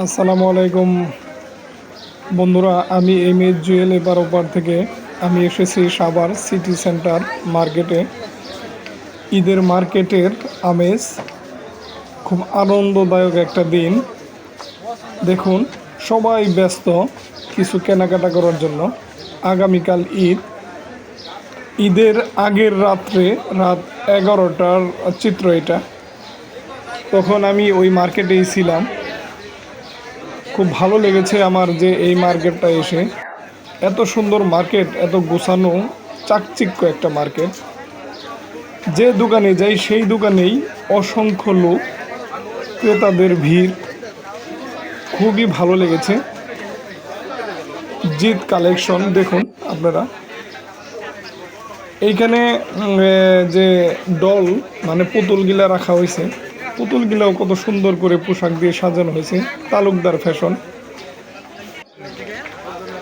আসসালামু আলাইকুম। বন্ধুরা, আমি এম এস জুয়েল এবার থেকে। আমি এসেছি সাভার সিটি সেন্টার মার্কেটে। ঈদের মার্কেটের আমেজ খুব আনন্দদায়ক একটা দিন। দেখুন, সবাই ব্যস্ত কিছু কেনাকাটা করার জন্য। আগামীকাল ঈদ। ঈদের আগের রাত্রে, রাত এগারোটার চিত্র এটা। তখন আমি ওই মার্কেটেই ছিলাম। খুব ভালো লেগেছে আমার যে এই মার্কেটটা এসে। এত সুন্দর মার্কেট, এত গোছানো, চাকচিক্য একটা মার্কেট। যে দোকানে যাই, সেই দোকানেই অসংখ্য লোক, ক্রেতাদের ভিড়। খুবই ভালো লেগেছে। জিত কালেকশন, দেখুন আপনারা। এইখানে যে ডল মানে পুতুলগিলা রাখা হয়েছে পুতুলগিলাও কত সুন্দর করে পোশাক দিয়ে সাজানো হয়েছে, তালুকদার ফ্যাশন।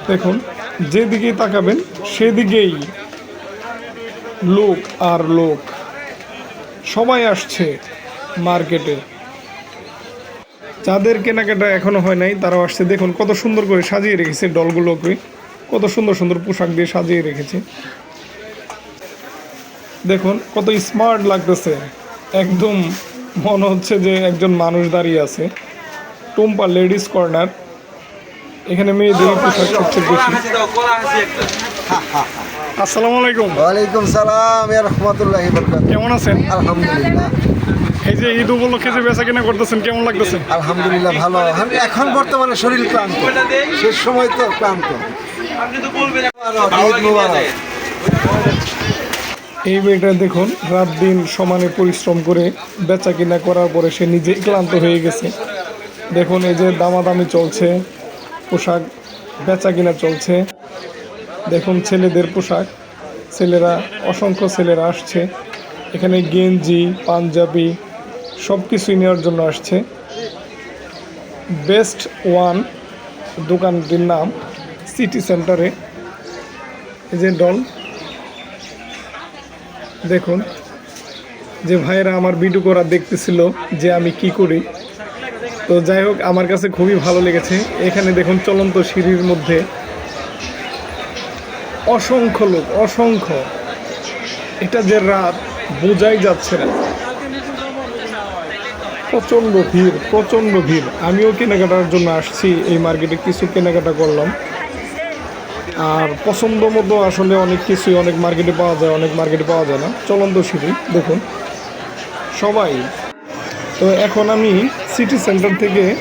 দেখুন, যেদিকেই তাকাবেন, সেদিকেই লোক আর লোক। সবাই আসছে মার্কেটে। যাদের কেনাকাটা এখনও হয় নাই, তারাও আসছে। দেখুন, কত সুন্দর করে সাজিয়ে রেখেছে ডলগুলোকে কত সুন্দর সুন্দর পোশাক দিয়ে সাজিয়ে রেখেছে। দেখুন, কত স্মার্ট লাগতেছে। একদম মনে হচ্ছে যে একজন মানুষ দাঁড়িয়ে আছে। Tumpa ladies corner. এখানে মেয়েদের পোশাক সবচেয়ে বেশি। আসসালামু আলাইকুম। ওয়ালাইকুম সালাম ইয়া রহমতুল্লাহি বরকাত কেমন আছেন? আলহামদুলিল্লাহ। এই যে ঈদ উপলক্ষে যে বেচা কিনা করতেছেন কেমন লাগতেছে? আলহামদুলিল্লাহ ভালো। এখন- বর্তমানে শরীর ক্লান্ত। শেষ সময় তো ক্লান্ত। ঈদ মুবারক। এই মেয়েটা দেখুন, রাত দিন সমানে পরিশ্রম করে বেচা কিনা করার পরে সে নিজে ক্লান্ত হয়ে গেছে। দেখুন, এই যে দামাদামি চলছে, পোশাক বেচা কিনা চলছে। দেখুন, ছেলেদের পোশাক, ছেলেরা, অসংখ্য ছেলেরা আসছে। এখানে গেঞ্জি, পাঞ্জাবি সব কিছুই নেওয়ার জন্য আসছে। বেস্ট ওয়ান দোকানটির নাম সিটি সেন্টারে। এই যে ডল দেখুন, যে ভাইয়েরা আমার ভিডিও করা দেখতেছিল যে আমি কি করি। তো যাই হোক, আমার কাছে খুবই ভালো লেগেছে। এখানে দেখুন চলন্ত সিঁড়ির মধ্যে অসংখ্য লোক, অসংখ্য। এটা যে রাত, বোঝাই যাচ্ছে না। প্রচণ্ড ভিড় প্রচণ্ড ভিড়। আমিও কেনাকাটার জন্য আসছি, এই মার্কেটে কিছু কেনাকাটা করলাম। আর পছন্দ মতো আসলে অনেক কিছুই অনেক মার্কেটে পাওয়া যায়, অনেক মার্কেটে পাওয়া যায় না। চলন্ত সিঁড়ি, দেখুন। সবাই। তো এখন আমি সিটি সেন্টার থেকে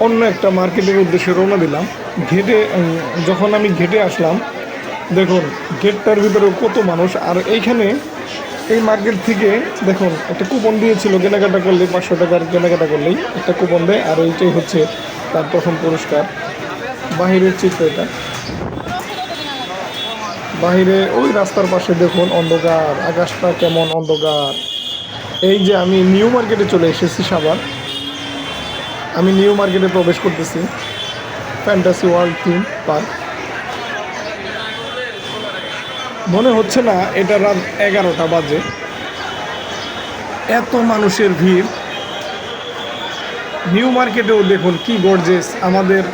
অন্য একটা মার্কেটের উদ্দেশ্যে রওনা দিলাম। ঘেটে যখন আমি ঘেটে আসলাম, দেখুন গেটটার ভিতরে কত মানুষ। আর এইখানে এই মার্কেট থেকে, দেখুন, একটা কুপন দিয়েছিল কেনাকাটা করলে পাঁচশো টাকার কেনাকাটা করলেই একটা কুপন দেয়। আর এইটাই হচ্ছে তার প্রথম পুরস্কার। বাহিরের চিত্র এটা। বাহিরে, ওই রাস্তার পাশে দেখুন অন্ধকার, আকাশটা কেমন অন্ধকার। এই যে আমি নিউ মার্কেটে চলে এসেছি সাবার আমি নিউ মার্কেটে প্রবেশ করতেছি। Fantasy world theme park. মনে হচ্ছে না এটা রাত এগারোটা বাজে। এত মানুষের ভিড়। নিউ মার্কেটেও দেখুন কি গর্জেস আমাদের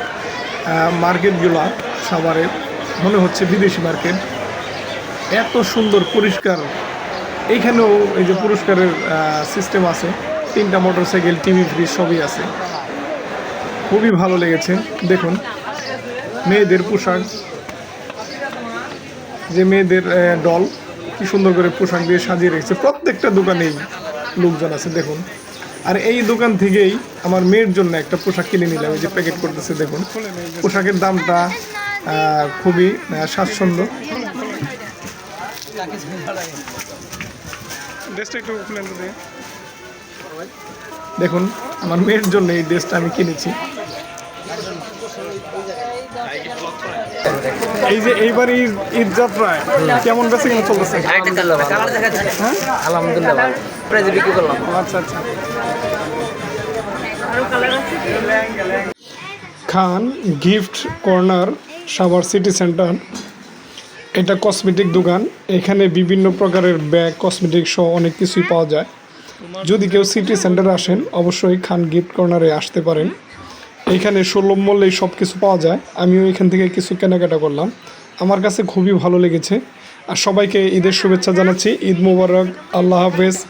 মার্কেটগুলো সাভারের। মনে হচ্ছে বিদেশি মার্কেট। এত সুন্দর, পরিষ্কার। এইখানেও এই যে পুরস্কারের সিস্টেম আছে। তিনটা মোটরসাইকেল টিভি ফ্রিজ সবই আছে। খুবই ভালো লেগেছে। দেখুন, মেয়েদের পোশাক। যে মেয়েদের ডল কি সুন্দর করে পোশাক দিয়ে সাজিয়ে রেখেছে। প্রত্যেকটা দোকানেই লোকজন আছে, দেখুন। আর এই দোকান থেকেই আমার মেয়ের জন্য একটা পোশাক কিনে নিলাম। এই যে প্যাকেট করতেছে, দেখুন। পোশাকের দামটা খুবই স্বাচ্ছন্দ্য। ড্রেসটা একটু খুলেন তো দেখুন আমার মেয়ের জন্য এই ড্রেসটা আমি কিনেছি। এই যে এইবার ঈদ ঈদ যাত্রায় কেমন বেছে কিনা চলতেছে? হ্যাঁ আলহামদুলিল্লাহ বিক্রি করলাম। আচ্ছা আচ্ছা। Khan gift corner Savar city centre. এটা কসমেটিক দোকান। এখানে বিভিন্ন প্রকারের ব্যাগ কসমেটিক সহ অনেক কিছুই পাওয়া যায়। যদি কেউ সিটি সেন্টারে আসেন, অবশ্যই খান গিফট কর্নারে আসতে পারেন। এখানে সুলভ মূল্যে সব কিছু পাওয়া যায়। আমিও এখান থেকে কিছু কেনাকাটা করলাম। আমার কাছে খুবই ভালো লেগেছে। আর সবাইকে ঈদের শুভেচ্ছা জানাচ্ছি। ঈদ মুবারক। আল্লাহ হাফেজ।